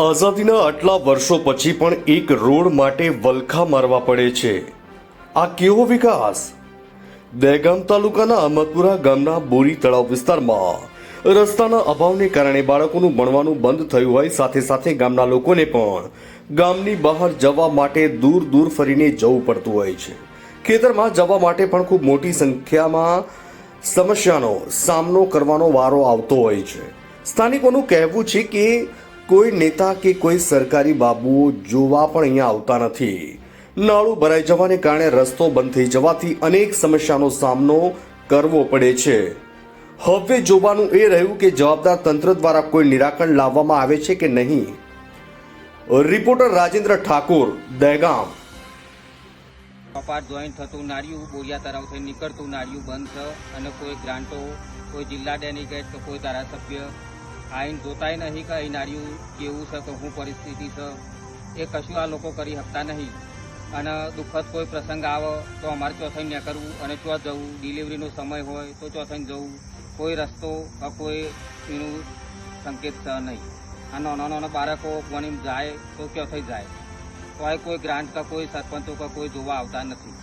આઝાદીના આટલા વર્ષો પછી પણ એક રોડ માટે વલખા મારવા પડે છે. આ કેવો વિકાસ? દહેગામ તાલુકાના અમદપુરા ગામના બોરી તળાવ વિસ્તારમાં રસ્તાના અભાવને કારણે બાળકોનું ભણવાનું બંધ થયું હોય સાથે સાથે ગામના લોકોને પણ ગામની બહાર જવા માટે દૂર દૂર ફરીને જવું પડતું હોય છે. ખેતરમાં જવા માટે પણ ખૂબ મોટી સંખ્યામાં સમસ્યાનો સામનો કરવાનો વારો આવતો હોય છે. સ્થાનિકોનું કહેવું છે કે કોઈ નેતા કે કોઈ સરકારી બાબુઓ જોવા પણ અહીંયા આવતા નથી. નાળું ભરાઈ જવાને કારણે રસ્તો બંધ થઈ જવાથી અનેક સમસ્યાનો સામનો કરવો પડે છે. હવે જોવાનું એ રહ્યું કે જવાબદાર તંત્ર દ્વારા કોઈ નિરાકરણ લાવવામાં આવે છે કે નહીં? રિપોર્ટર રાજેન્દ્ર ઠાકોર, દહેગામ. કપાટ જોઈન્ટ થતું નાળિયું, બોરિયા તરફથી નીકળતું નાળિયું બંધ અને કોઈ ગ્રાન્ટો, કોઈ જિલ્લા ડેલિગેટ કે કોઈ ધારાસભ્ય આઈને જોતાય નહીં કે નાળિયું કેવું છે કે શું પરિસ્થિતિ છે, એ કશું આ લોકો કરી શકતા નહીં. અને દુઃખદ કોઈ પ્રસંગ આવે, તો અમારે ચોથાઈ ન કરવું અને ચો જવું. ડિલિવરીનો સમય હોય, તો ચોથાઈ જવું. કોઈ રસ્તો કે કોઈ એનું સંકેત છે નહીં. આ નાના નાના બાળકો વણીમ જાય, તો ક્યાં થઈ જાય. તો કોઈ ગ્રાન્ટ કે કોઈ સરપંચો કે કોઈ જોવા આવતા નથી.